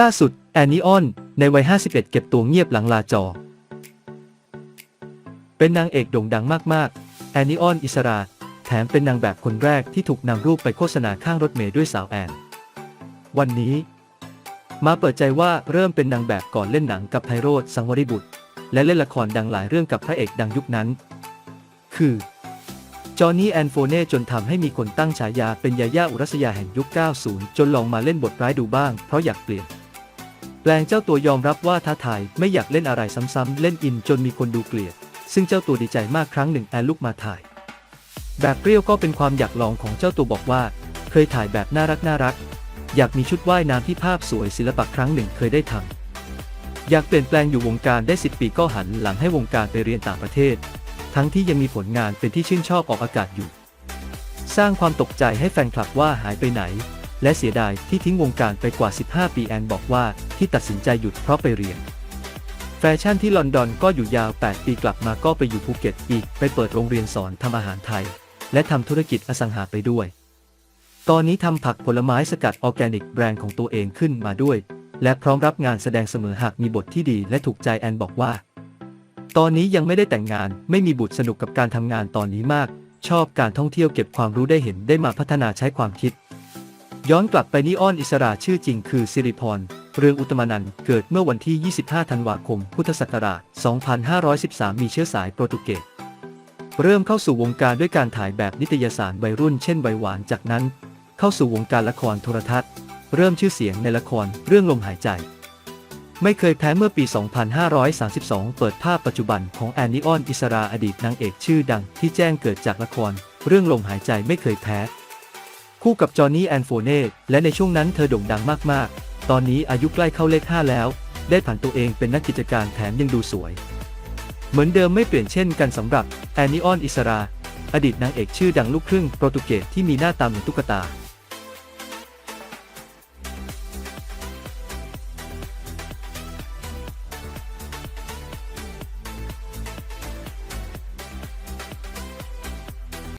ล่าสุด แอนนี่ออน ในวัย 51 เก็บตัวเงียบหลังลาจอ เป็นนางเอกโด่งดังมาก ๆ แอนนี่ออน อิสรา แถมเป็นนางแบบคนแรกที่ถูกนำรูปไปโฆษณาข้างรถเมล์ด้วยสาวแอน วันนี้ มาเปิดใจว่าเริ่มเป็นนางแบบก่อนเล่นหนังกับไพโรธสังวริบุตร และเล่นละครดังหลายเรื่องกับพระเอกดังยุคนั้น คือ จอห์นนี่แอนโฟเน่จนทำให้มีคนตั้งฉายาเป็นยาย่าอุรัสยาแห่งยุค 90 จนลองมาเล่นบทร้ายดูบ้างเพราะอยากเปลี่ยน แปลงเจ้าตัวยอมรับว่าท้าทายไม่อยากเล่นอะไรซ้ำๆเล่นอินจนมีคนดูเกลียด ซึ่งเจ้าตัวดีใจมากครั้งหนึ่งแอนลุกมาถ่าย แบบเปรี้ยวก็เป็นความอยากลองของเจ้าตัวบอกว่า เคยถ่ายแบบน่ารักน่ารัก อยากมีชุดว่ายน้ำที่ภาพสวยศิลปะครั้งหนึ่งเคยได้ทำอยากเปลี่ยนแปลงอยู่วงการได้ 10 ปีก็หันหลังให้วงการไปเรียนต่างประเทศ ทั้งที่ยังมีผลงานเป็นที่ชื่นชอบออกอากาศอยู่ สร้างความตกใจให้แฟนคลับว่าหายไปไหน และเสียดายที่ทิ้งวงการไปกว่า 15 ปีแอนบอกว่าที่ตัดสินใจหยุดเพราะไปเรียน แฟชั่นที่ลอนดอนก็อยู่ยาว 8 ปีกลับมาก็ไปอยู่ภูเก็ตอีก ไปเปิดโรงเรียนสอนทำอาหารไทย และทำธุรกิจอสังหาไปด้วย ตอนนี้ทำผักผลไม้สกัดออร์แกนิกแบรนด์ของตัวเองขึ้นมาด้วย และพร้อมรับงานแสดงเสมอหากมีบทที่ดีและถูกใจแอนบอกว่า ตอนนี้ยังไม่ได้แต่งงานไม่มีบุตรสนุกกับการทำงานตอนนี้มาก ชอบการท่องเที่ยวเก็บความรู้ได้เห็นได้มาพัฒนาใช้ความคิด ย้อนกลับไปนี่อ้อนอิสราชื่อจริงคือสิริพร เรืองอุตมนันเกิดเมื่อวันที่ 25 ธันวาคม พุทธศักราช 2513 มีเชื้อสายโปรตุเกส เริ่มเข้าสู่วงการด้วยการถ่ายแบบนิตยสารวัยรุ่นเช่นวัยหวานจากนั้น เข้าสู่วงการละครโทรทัศน์ เริ่มชื่อเสียงในละครเรื่องลมหายใจ ไม่เคยแพ้เมื่อปี 2532 เปิดภาพปัจจุบันของแอนนิออนอิสราอดีตนางเอกชื่อดังที่แจ้งเกิดจากละคร เรื่องลมหายใจไม่เคยแพ้ คู่กับจอห์นนี่แอนโฟเน่และในช่วงนั้นเธอโด่งดังมากๆ ตอนนี้อายุใกล้เข้าเลข 5 แล้ว ได้ผ่านตัวเองเป็นนักกิจการแถมยังดูสวย เหมือนเดิมไม่เปลี่ยนเช่นกันสำหรับแอนนิออนอิสรา อดีตนางเอกชื่อดังลูกครึ่งโปรตุเกสที่มีหน้าตาเหมือนตุ๊กตา